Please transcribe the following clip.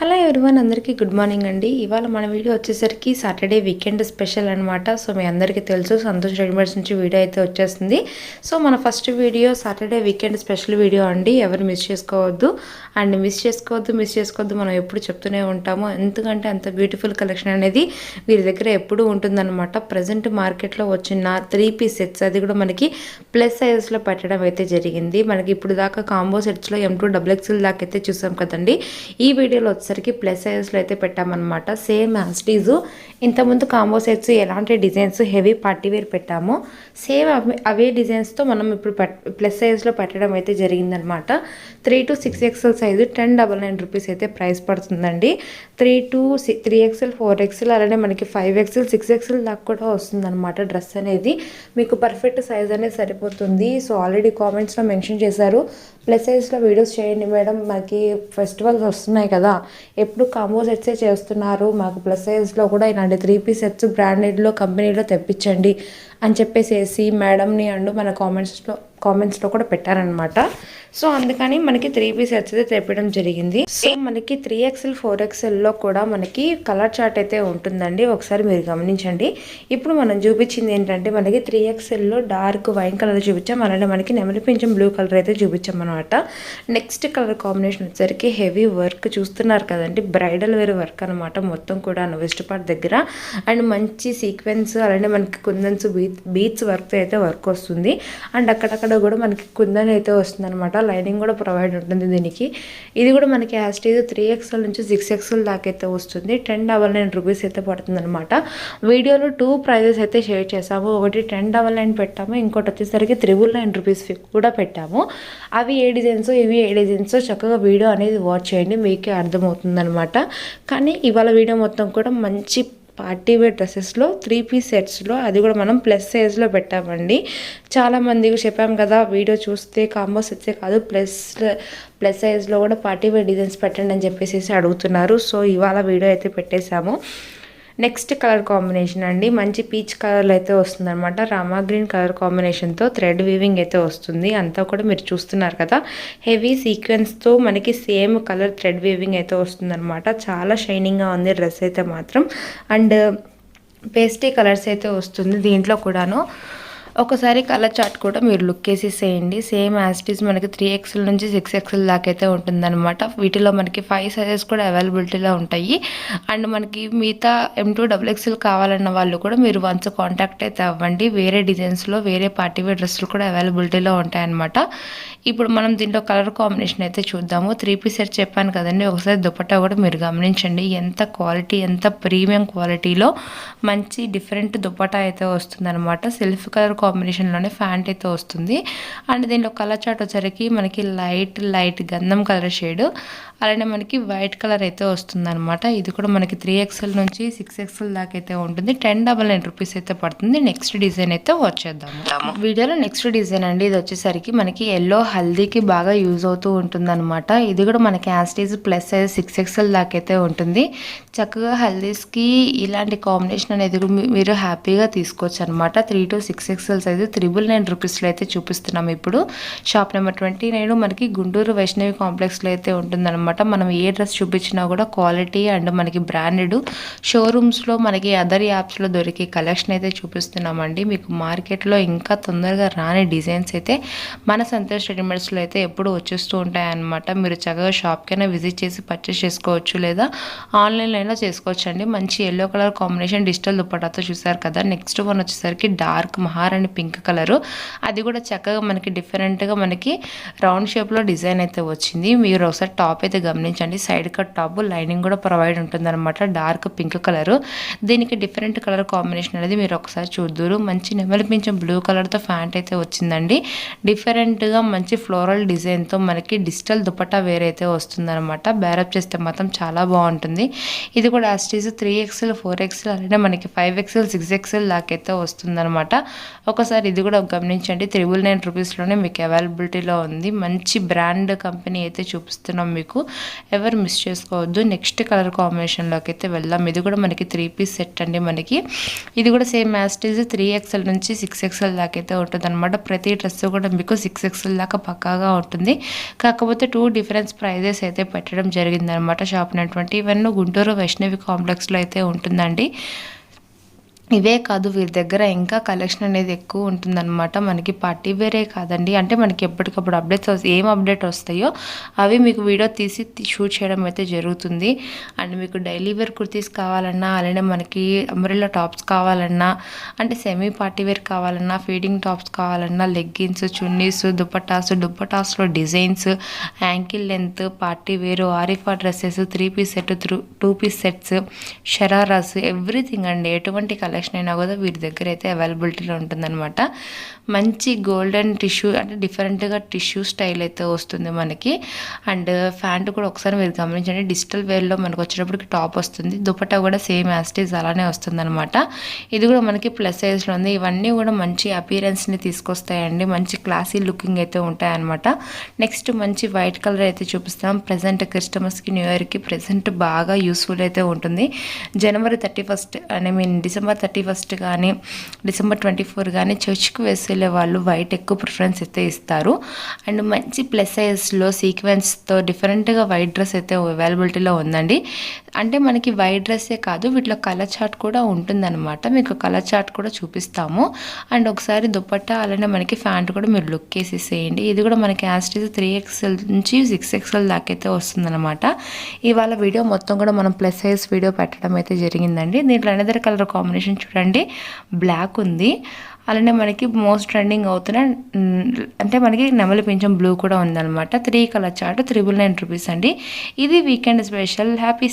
Hello everyone అందరికీ good morning అండి. ఇవాళ మన వీడియో వచ్చేసరికి సాటర్డే వీకెండ్ స్పెషల్ అనమాట సో మీ అందరికీ తెలుసు సంతోష్ రెడీమేడ్స్ నుంచి వీడియో అయితే వచ్చేస్తుంది. సో మన first video Saturday weekend special video అండి. ఎవరు మిస్ చేసుకోవద్దు. అండ్ మిస్ చేసుకోవద్దు మిస్ చేసుకోవద్దు మనం ఎప్పుడు చెప్తూనే ఉంటాము. ఎందుకంటే అంత బ్యూటిఫుల్ కలెక్షన్ అనేది వీరి దగ్గర ఎప్పుడూ ఉంటుందన్నమాట. ప్రజెంట్ మార్కెట్లో వచ్చిన త్రీ పీస్ సెట్స్ అది కూడా మనకి ప్లస్ సైజెస్లో పెట్టడం అయితే జరిగింది. మనకి ఇప్పుడు దాకా కాంబో సెట్స్లో ఎం టూ డబుల్ ఎక్స్ఎల్ దాకా అయితే చూసాం కదండి. ఈ వీడియోలో వచ్చేసరికి ప్లస్ సైజెస్లో అయితే పెట్టామన్నమాట. సేమ్ యాస్టీజు ఇంతకుముందు కాంబో సెట్స్ ఎలాంటి డిజైన్స్ హెవీ పార్టీ వేర్ పెట్టామో. సేమ్ అవే అవే డిజైన్స్తో మనం ఇప్పుడు ప్లస్ సైజ్లో పెట్టడం అయితే జరిగిందనమాట three to six XL size ten double nine rupees అయితే ప్రైస్ పడుతుందండి. Three to three XL four XL అలానే మనకి ఫైవ్ ఎక్స్ఎల్ సిక్స్ ఎక్స్ఎల్ దాకా కూడా వస్తుందన్నమాట డ్రెస్ అనేది. మీకు పర్ఫెక్ట్ సైజ్ అనేది సరిపోతుంది. సో ఆల్రెడీ కామెంట్స్లో మెన్షన్ చేశారు. ప్లస్ సైజ్లో వీడియోస్ చేయండి మేడం. మనకి ఫెస్టివల్స్ వస్తున్నాయి కదా. ఎప్పుడు కాంబో సెట్సే చేస్తున్నారు? మాకు ప్లస్ సైజ్లో కూడా ఇలాంటి త్రీ పీస్ సెట్స్ బ్రాండెడ్లో కంపెనీలో తెప్పించండి అని చెప్పేసి మేడంని అండు మన కామెంట్స్లో కామెంట్స్లో కూడా పెట్టారనమాట సో అందుకని మనకి త్రీ పీస్ సెట్స్ అయితే తెప్పడం జరిగింది. సో మనకి త్రీ ఎక్స్ఎల్ ఫోర్ ఎక్స్ఎల్లో కూడా మనకి కలర్ చార్ట్ అయితే ఉంటుందండి. ఒకసారి మీరు గమనించండి. ఇప్పుడు మనం చూపించింది ఏంటంటే మనకి త్రీ ఎక్స్ఎల్లో డార్క్ వైన్ కలర్ చూపించాం. అలానే మనకి నెమలి పింఛం బ్లూ కలర్ అయితే చూపించాం అనమాట నెక్స్ట్ కలర్ కాంబినేషన్ వచ్చేసరికి హెవీ వర్క్ చూస్తున్నారు కదండి. బ్రైడల్ వేర్ వర్క్ అనమాట మొత్తం కూడా వెస్ట్ పార్ట్ దగ్గర. అండ్ మంచి సీక్వెన్స్ అలానే మనకి కుందన్స్ బీచ్ బీచ్ వర్క్ అయితే వర్క్ వస్తుంది. అండ్ అక్కడక్కడ కూడా మనకి కుందన్ అయితే వస్తుంది అనమాట లైనింగ్ కూడా ప్రొవైడ్ ఉంటుంది దీనికి. ఇది కూడా మనకి యాస్టేజ్ త్రీ ఎక్స్ఎల్ నుంచి సిక్స్ ఎక్స్ఎల్ దాకా అయితే వస్తుంది. టెన్ డబల్ నైన్ రూపీస్ అయితే పడుతుంది అనమాట వీడియోలో టూ ప్రైజెస్ అయితే షేర్ చేసాము ఒకటి టెన్ డబల్ నైన్ పెట్టాము. ఇంకోటి వచ్చేసరికి త్రిబుల్ నైన్ రూపీస్ కూడా పెట్టాము. అవి ఏ డిజైన్స్ ఇవి ఏ డిజైన్స్ చక్కగా వీడియో అనేది వాచ్ చేయండి. మీకే అర్థమవుతుంది అనమాట కానీ ఇవాళ వీడియో మొత్తం కూడా మంచి పార్టీ వేర్ డ్రెస్సెస్లో త్రీ పీస్ సెట్స్లో అది కూడా మనం ప్లస్ సైజ్లో పెట్టామండి. చాలామందికి చెప్పాం కదా వీడియో చూస్తే కాంబో సెట్సే కాదు ప్లస్ ప్లస్ సైజ్లో కూడా పార్టీ వేర్ డిజైన్స్ పెట్టండి అని చెప్పేసి అడుగుతున్నారు. సో ఇవాళ వీడియో అయితే పెట్టేశాము. నెక్స్ట్ కలర్ కాంబినేషన్ అండి. మంచి పీచ్ కలర్లో అయితే వస్తుందన్నమాట. రామా గ్రీన్ కలర్ కాంబినేషన్తో థ్రెడ్ వీవింగ్ అయితే వస్తుంది. అంతా కూడా మీరు చూస్తున్నారు కదా. హెవీ సీక్వెన్స్తో మనకి సేమ్ కలర్ థ్రెడ్ వీవింగ్ అయితే వస్తుందన్నమాట. చాలా షైనింగ్గా ఉంది డ్రెస్ అయితే మాత్రం. అండ్ పేస్టీ కలర్స్ అయితే వస్తుంది దీంట్లో కూడాను. ఒకసారి కలర్ చార్ట్ కూడా మీరు లుక్ వేసేసేయండి. సేమ్ యాస్టీస్ మనకి త్రీ ఎక్స్ఎల్ నుంచి సిక్స్ ఎక్స్ఎల్ దాకా అయితే ఉంటుందన్నమాట. వీటిలో మనకి ఫైవ్ సైజెస్ కూడా అవైలబిలిటీలో ఉంటాయి. అండ్ మనకి మిగతా ఎం టూ డబుల్ ఎక్స్ఎల్ కావాలన్న వాళ్ళు కూడా మీరు వన్స్ కాంటాక్ట్ అయితే అవ్వండి. వేరే డిజైన్స్లో వేరే పార్టీ వేర్ డ్రెస్సులు కూడా అవైలబిలిటీలో ఉంటాయన్నమాట. ఇప్పుడు మనం దీంట్లో కలర్ కాంబినేషన్ అయితే చూద్దాము. త్రీ పీస్ సెట్ చెప్పాను కదండి. ఒకసారి దుపట్టా కూడా మీరు గమనించండి. ఎంత క్వాలిటీ ఎంత ప్రీమియం క్వాలిటీలో మంచి డిఫరెంట్ దుపట్టా అయితే వస్తుందన్నమాట. సెల్ఫ్ కలర్ కాంబినేషన్లోనే ఫ్యాంట్ అయితే వస్తుంది. అండ్ దీంట్లో కలర్ చాట్ వచ్చరికి మనకి లైట్ లైట్ గంధం కలర్ షేడ్. అలానే మనకి వైట్ కలర్ అయితే వస్తుంది అనమాట ఇది కూడా మనకి త్రీ ఎక్స్ఎల్ నుంచి సిక్స్ ఎక్స్ఎల్ దాకా అయితే ఉంటుంది. టెన్ డబల్ నైన్ రూపీస్ అయితే పడుతుంది. నెక్స్ట్ డిజైన్ అయితే వచ్చేద్దాము. వీడియోలో నెక్స్ట్ డిజైన్ అండి. ఇది వచ్చేసరికి మనకి ఎల్లో హల్దీకి బాగా యూజ్ అవుతూ ఉంటుంది అనమాట ఇది కూడా మనకి యాస్టీజ్ ప్లస్ సైజ్ సిక్స్ ఎక్స్ఎల్ దాకా అయితే ఉంటుంది. చక్కగా హల్దీస్కి ఇలాంటి కాంబినేషన్ అనేది మీరు హ్యాపీగా తీసుకోవచ్చు అనమాట three to six XL size triple nine రూపీస్లో అయితే చూపిస్తున్నాం ఇప్పుడు. షాప్ నెంబర్ ట్వంటీ నైన్ మనకి గుంటూరు వైష్ణవి కాంప్లెక్స్లో అయితే ఉంటుందన్నమాట. మనం ఏ డ్రెస్ చూపించినా కూడా క్వాలిటీ అండ్ మనకి బ్రాండెడ్ షోరూమ్స్లో మనకి అదర్ యాప్స్లో దొరికే కలెక్షన్ అయితే చూపిస్తున్నామండి. మీకు మార్కెట్లో ఇంకా తొందరగా రాని డిజైన్స్ అయితే మన సంతోష్ రెడీమేడ్స్లో అయితే ఎప్పుడు వచ్చేస్తూ ఉంటాయన్నమాట. మీరు చక్కగా షాప్కైనా విజిట్ చేసి పర్చేస్ చేసుకోవచ్చు లేదా ఆన్లైన్లో చేసుకోవచ్చు అండి మంచి ఎల్లో కలర్ కాంబినేషన్ డిజిటల్ దుప్పటాతో చూసారు కదా. నెక్స్ట్ వన్ వచ్చేసరికి డార్క్ మహారాణి పింక్ కలరు అది కూడా చక్కగా మనకి డిఫరెంట్గా మనకి రౌండ్ షేప్లో డిజైన్ అయితే వచ్చింది. మీరు ఒకసారి టాప్ అయితే గమనించండి. సైడ్ కట్ టాప్ లైనింగ్ కూడా ప్రొవైడ్ ఉంటుందన్నమాట. డార్క్ పింక్ కలర్ దీనికి డిఫరెంట్ కలర్ కాంబినేషన్ అనేది మీరు ఒకసారి చూద్దరు. మంచి నెమలిపించే బ్లూ కలర్తో ఫ్యాంట్ అయితే వచ్చిందండి. డిఫరెంట్గా మంచి మంచి ఫ్లోరల్ డిజైన్తో మనకి డిజిటల్ దుపట్టా వేరైతే వస్తుందన్నమాట. బ్యారప్ చేస్తే మాత్రం చాలా బాగుంటుంది. ఇది కూడా యాస్టీజ్ త్రీ ఎక్స్ఎల్ ఫోర్ ఎక్స్ఎల్ అలానే మనకి ఫైవ్ ఎక్స్ఎల్ సిక్స్ ఎక్స్ఎల్ దాకైతే వస్తుందన్నమాట. ఒకసారి ఇది కూడా గమనించండి. త్రిబుల్ నైన్ రూపీస్లోనే మీకు అవైలబిలిటీలో ఉంది. మంచి బ్రాండ్ కంపెనీ అయితే చూపిస్తున్నాం మీకు. ఎవరు మిస్ చేసుకోవద్దు. నెక్స్ట్ కలర్ కాంబినేషన్లోకి అయితే వెళ్దాం. ఇది కూడా మనకి త్రీ పీస్ సెట్ అండి మనకి. ఇది కూడా సేమ్ యాస్టీజ్ త్రీ ఎక్స్ఎల్ నుంచి సిక్స్ ఎక్స్ఎల్ దాకా అయితే ఉంటుంది అనమాట ప్రతి డ్రెస్ కూడా మీకు సిక్స్ ఎక్స్ఎల్ దాకా పక్కాగా ఉంటుంది. కాకపోతే టూ డిఫరెన్స్ ప్రైజెస్ అయితే పెట్టడం జరిగిందనమాట షాప్ అనేటువంటి ఇవన్నీ గుంటూరు వైష్ణవి కాంప్లెక్స్లో అయితే ఉంటుందండి. ఇవే కాదు వీరి దగ్గర ఇంకా కలెక్షన్ అనేది ఎక్కువ ఉంటుందన్నమాట. మనకి పార్టీ వేరే కాదండి. అంటే మనకి ఎప్పటికప్పుడు అప్డేట్స్ ఏం అప్డేట్ వస్తాయో అవి మీకు వీడియో తీసి షూట్ చేయడం అయితే జరుగుతుంది. అండ్ మీకు డైలీ వేర్ కుర్తీస్ కావాలన్నా అలానే మనకి అంబ్రెల్లా టాప్స్ కావాలన్నా అంటే సెమీ పార్టీ వేర్ కావాలన్నా ఫీడింగ్ టాప్స్ కావాలన్నా leggings chunnis dupattas దుప్పటాస్లో designs ankle length party wear Arifa dresses three piece set two piece sets shararas everything అండి. ఎటువంటి కలెక్షన్ కలెక్షన్ అయినా కూడా వీరి దగ్గర అయితే అవైలబిలిటీలో ఉంటుందన్నమాట. మంచి గోల్డెన్ టిష్యూ అంటే డిఫరెంట్గా టిష్యూ స్టైల్ అయితే వస్తుంది మనకి. అండ్ ఫ్యాంట్ కూడా ఒకసారి మీరు గమనించండి డిజిటల్ వేర్లో మనకు వచ్చేటప్పటికి టాప్ వస్తుంది. దుపట్టా కూడా సేమ్ యాస్టేజ్ అలానే వస్తుందన్నమాట. ఇది కూడా మనకి ప్లస్ సైజ్లో ఉంది. ఇవన్నీ కూడా మంచి అపీరెన్స్ని తీసుకొస్తాయండి. మంచి క్లాసీ లుకింగ్ అయితే ఉంటాయన్నమాట. నెక్స్ట్ మంచి వైట్ కలర్ అయితే చూపిస్తాం. ప్రజెంట్ క్రిస్టమస్కి న్యూ ఇయర్కి ప్రజెంట్ బాగా యూస్ఫుల్ అయితే ఉంటుంది. January thirty first I mean December thirty thirty first కానీ డిసెంబర్ ట్వంటీ ఫోర్ కానీ చర్చ్కి వేసేలే వాళ్ళు వైట్ ఎక్కువ ప్రిఫరెన్స్ అయితే ఇస్తారు. అండ్ మంచి ప్లస్ సైజ్లో సీక్వెన్స్తో డిఫరెంట్గా వైట్ డ్రెస్ అయితే అవైలబిలిటీలో ఉందండి. అంటే మనకి వైట్ డ్రెస్సే కాదు వీటిలో కలర్ చార్ట్ కూడా ఉంటుందన్నమాట. మీకు కలర్ చార్ట్ కూడా చూపిస్తాము. అండ్ ఒకసారి దుప్పట్టా అలానే మనకి ఫ్యాంట్ కూడా మీరు లుక్ వేసేసేయండి. ఇది కూడా మనకి యాస్టీస్ త్రీ ఎక్స్ఎల్ నుంచి సిక్స్ ఎక్స్ఎల్ దాకైతే అయితే వస్తుందన్నమాట. ఇవాళ వీడియో మొత్తం కూడా మనం ప్లస్ సైజ్ వీడియో పెట్టడం అయితే జరిగిందండి. దీంట్లో అనదర్ కలర్ కాంబినేషన్ చూడండి. బ్లాక్ ఉంది. అలానే మనకి మోస్ట్ ట్రెండింగ్ అవుతున్న అంటే మనకి నెమలి పింఛం బ్లూ కూడా ఉందన్నమాట. Three colour chart triple nine rupees అండి. ఇది వీకెండ్ స్పెషల్ హ్యాపీ